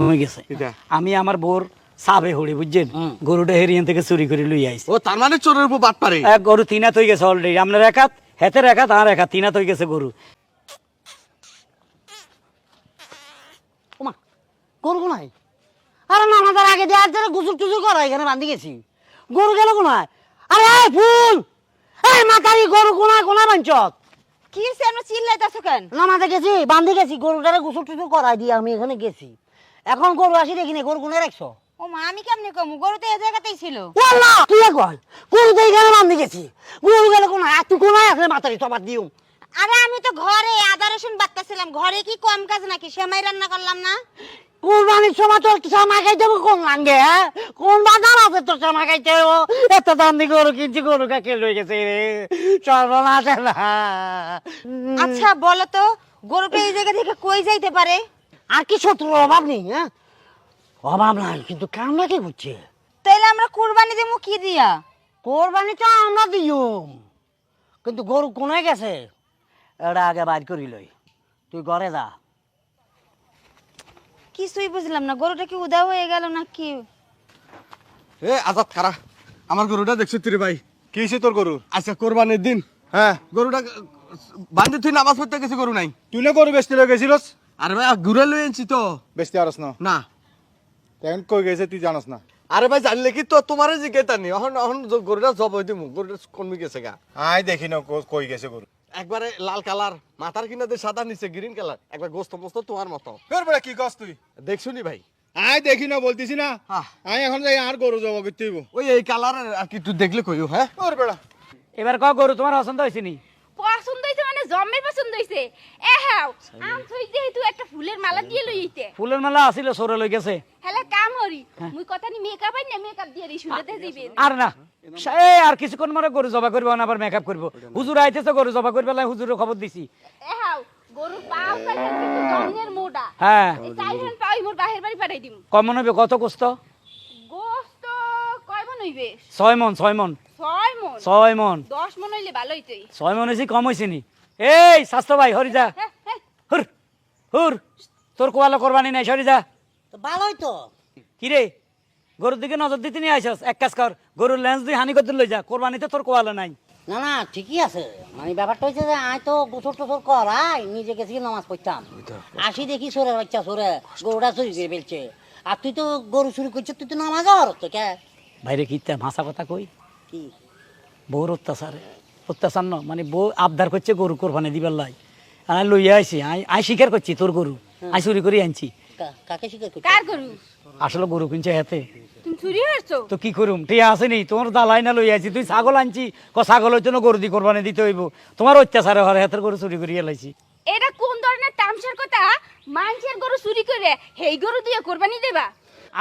হয়ে গেছে? আমি আমার বোর সাবে হড়ি বুঝছেন? গরুটা হেরিয়ান থেকে চুরি করে লই আইছি। ও তার মানে চোরের উপর বাট পারে এক গরু তিনাত হয়ে গেছে অলরেডি আপনার একাত হেতের একাত আর একাত তিনাত হয়ে গেছে গরু। ওমা গরু কোনায়? আরে না আমাদের আগে দেওয়ার জন্য গুসুর টুসুর করা এখানে বান্ধি গেছি। গরু গেল কোনায়? আরে এই ফুল! এই মাতারি গরু কোনায় কোনায় বাঞ্চত? কি হইছে? আমরা চিল্লাইতাছো কেন? নামাতে গেছি বান্ধি গেছি গরুটারে গুসুর টুসুর করাই দিয়ে আমি এখানে গেছি। এখন গরু আসি দেখিনি গরু কোনে রাখছো? ও মা আমি কেমনে কমু? গরু তো এই জায়গাতেই ছিল। ওয়াল্লাহ তুই একবার গরু তো এখানে বান্ধি গেছি। গরু গেল কোনায় আর তুই কোনায় আসলে মাতারি সবার দিও আরে আমি তো ঘরে আদা রসুন বাটতেছিলাম। ঘরে কি কম কাজ নাকি? সেমাই রান্না করলাম না। কোরবানির সময় তোর চামা খাইতে হবে? কোন লাঙ্গে হ্যাঁ? কোন বাজার আছে তোর চামা খাইতে এত দাম দিয়ে গরু কিনছি গরু কাকে লয়ে গেছে রে? সর্বনাশ না আচ্ছা বলো তো গরুটা এই জায়গা থেকে কই যাইতে পারে? আর কি শত্রুর অভাব নেই হ্যাঁ? অভাব নাই কিন্তু কামনা কি করছে? তাইলে আমরা কুরবানি দেবো কি দিয়া? কোরবানি তো আমরা দিউম কিন্তু গরু কোনে গেছে? এটা আগে বাইর করি লই। তুই ঘরে যা। কিছুই বুঝলাম না গরুটা কি উদা হয়ে গেল না কি এ আজাদ খারা আমার গরুটা দেখছ তুই ভাই? কি হয়েছে তোর গরুর? আচ্ছা কোরবানির দিন। হ্যাঁ। গরুটা বান্ধে তুই নামাজ পড়তে গেছি গরু নাই। তুই না গরু বেচতে গেছিলস? আরে ভাই ঘুরে লই আনছি তো। বেচতে পারস না। না। এখন কই গেছে তুই জানাস না। আরে ভাই জানলে কি তো তোমার জিজ্ঞেতা নি? এখন এখন গরুটা জব হইতে মু গরুটা কমে গেছে গা। আয় দেখি না কো- কই গেছে গরু একবারে লাল কালার মাথার কিনাতে সাদা নিচে গ্রিন কালার একবার গোস্ত মোস্ত তোমার মতো। তোর বড় কি কস তুই? দেখছ নি ভাই? আয় দেখি না বলতিছি না। হ্যাঁ। আয় এখন যাই আর গরু জবা করতে হইব ওই এই কালারের আর কি তুই দেখলে কইও হ্যাঁ তোর বেড়া এবার ক গরু তোমার পছন্দ হয়েছে নি? পছন্দ হইছে জম্মের পছন্দ হইছে। এ হাও আম থই যেহেতু একটা ফুলের মালা দিয়ে লইতে ফুলের মেলা আসিল সরে লই গেছে। হেলে কাম হরি মুই কথা নি মেকআপ আই না মেকআপ দিয়ে রি শুনতে দিবেন। আর না এ আর কিছুক্ষণ মরে গরু জবা করব না আবার মেকআপ করব। হুজুর আইতেছে গরু জবা করবে লাই হুজুরের খবর দিছি। এ হাও গরুর পাও কাটা কিন্তু জম্মের মোটা হ্যাঁ। চাইহেন পাই মোর বাহির বাড়ি পাঠাই দিম। কমন হইবে কত কুস্ত গোস্ত কয় মন হইবে? ছয় মন ছয় মন। ছয় মন? ছয় মন। দশ মন হইলে ভালো হইতই। ছয় মন হয়েছি কম হয়েছে নি। এই স্বাস্থ্য ভাই হরি যা। হুর হুর তোর কোয়ালো করবানি নাই সরি যা। তো ভালোই তো। কিরে গরুর দিকে নজর দিতে নিয়ে আইসস? এক কাজ কর গরুর লেন্স দিয়ে হানি করতে লই যা কোরবানিতে তোর কোয়ালো নাই। না না ঠিকই আছে। মানে ব্যাপারটা হচ্ছে যে আয় তো গোসর টোসর করাই নিজে গেছি নামাজ পড়তাম। আসি দেখি সরে বাচ্চা সরে গরুটা চুরি করে ফেলছে। আর তুই তো গরু চুরি করছিস তুই তো নামাজ আর তো কে? বাইরে কিতে ভাষা কথা কই? কি? বউর অত্যাচারে অত্যাচার ন মানে বউ আবদার করছে গরু কোরবানি দিবার লাই। আই লইয়া আইছি আই স্বীকার করছি তোর গরু। আই চুরি করে আনছি। কাকে শিকার করছিস? কার গরু? আসলে গরু কিনছে হাতে। তুমি চুরি হয়েছো তো কি করুম? ঠিক আছে নি তোমার দালাই না লই আইছি। তুই ছাগল আনছি ক ছাগল হইতো না গরু দি কোরবানি দিতে হইব। তোমার অত্যাচারে হরে হাতের গরু চুরি করিয়া লাইছি। এটা কোন ধরনের তামসার কথা? মানুষের গরু চুরি করে হেই গরু দিয়ে কোরবানি দেবা?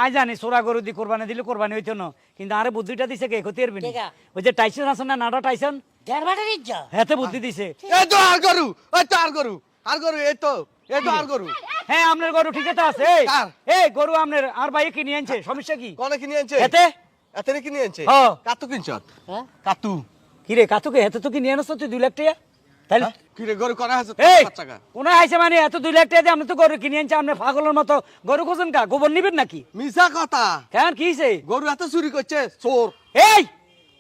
আই জানি সোরা গরু দি কোরবানি দিলে কোরবানি হইতো না। কিন্তু আরে বুদ্ধিটা দিছে কে ক্ষতি পারবি না। ওই যে টাইসন আছে না নাটা টাইসন? দেড় ইজ্জা? হাতে বুদ্ধি দিছে। এই তো আর গরু ওই তো আর গরু আর গরু এই তো এই তো আর গরু। হ্যাঁ আপনার গরু ঠিক আছে আছে। এই, কার? এই গরু আপনার আর ভাই কিনে আনছে সমস্যা কি? কনে কিনে আনছে? এতে? এতে কিনে আনছে? হ্যাঁ। কাতু কিনছ হ্যাঁ? কাতু। কিরে কাতুকে হেতে তো কিনে আনছ তুই দুই লাখ টাকা? তাহলে কিরে গরু কনে আছে এই টাকা কোন আইছে মানে? এত দুই লাখ টাকা দিয়ে আপনি তো গরু কিনে আনছে আপনি পাগলের মতো গরু খোঁজেন কা? গোবর নিবেন নাকি? মিছা কথা। কেন কি হইছে? গরু এত চুরি করছে চোর। এই!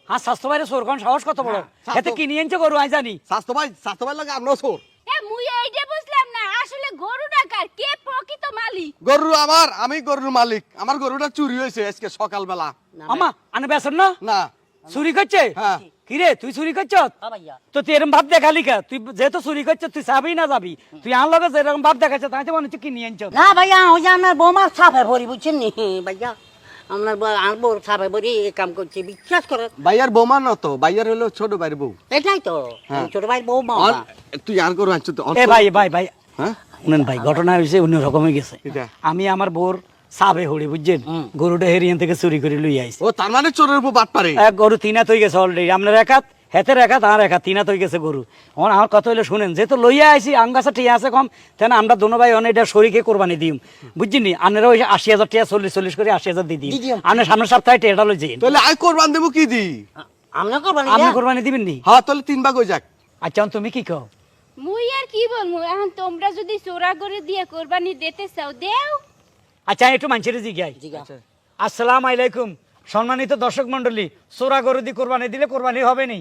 হ্যাঁ স্বাস্থ্য বাইরে সোর কোন সাহস কত বড়? এতে কিনে আনছে গরু আই জানি। স্বাস্থ্য ভাই স্বাস্থ্য ভাই লাগে আমরা চোর। এ মুই এইটা বুঝলাম না আসলে গরু ডাকার কে প্রকৃত মালিক? গরু আমার আমি গরুর মালিক। আমার গরুটা চুরি হয়েছে আজকে সকালবেলা। আমা আনে বেসন না? না। চুরি করছে? হ্যাঁ। কিরে তুই চুরি করছ? হ্যাঁ ভাইয়া। তো তুই এরকম ভাব দেখালি কা? তুই যেহেতু চুরি করছ তুই যাবি না যাবি? তুই আমার লগে যেরকম ভাব দেখাচ্ছে তাই তো মনে হচ্ছে কিনে আনছ? না ভাইয়া ওই যে আপনার বৌমার ছাপে ভরি বুঝছেন নি ভাইয়া। বউ- বলি এই কাম করছে বিশ্বাস করেন বাইয়ার বৌমা না তো বাইয়ার হলো ছোট ভাইয়ের বউ। এটাই তো হ্যাঁ। ছোট ভাই বৌমা মা তুই আর করো আছো তো? এ ভাই ভাই ভাই। হ্যাঁ? শুনেন ভাই ঘটনা হয়েছে অন্য রকম হয়ে গেছে আমি আমার বোর সাবে হড়ি বুঝছেন? গরুটা হেরিয়ান থেকে চুরি করে লই আইছে। ও তার মানে চোরের উপর বাট পারে এক গরু তিনাত হয়ে গেছে অলরেডি আপনার একাত হেতের একাত আর একাত তিনাত হয়ে গেছে গরু। আমার আমার কথা হইলে শুনেন যেহেতু লইয়া আইছি আঙ্গাছা ঠিক আছে কম তেন আমরা দোনো ভাই অনেক এটা শরীরকে কোরবানি দিম। বুঝছিনি আপনারা ওই আশি হাজার টিয়া চল্লিশ চল্লিশ করে আশি হাজার দিয়ে দিন দি দিও। আপনার সামনের সপ্তাহে টেটা লই যাই তাহলে আই কোরবান দেবো কি দি? আমরা করবানি আপনি কোরবানি দিবেন নি হ্যাঁ তাহলে তিন ভাগ হয়ে যাক। আচ্ছা তুমি কি কও? মুই আর কি বলব? এখন তোমরা যদি চোরা করে দিয়ে কোরবানি দিতে চাও দেও। আচ্ছা আমি একটু মানুষের জিজ্ঞাই জিগা আসসালাম আলাইকুম। সম্মানিত দর্শক মন্ডলী সোরা গরু দিয়ে কোরবানি দিলে কোরবানি হবে নি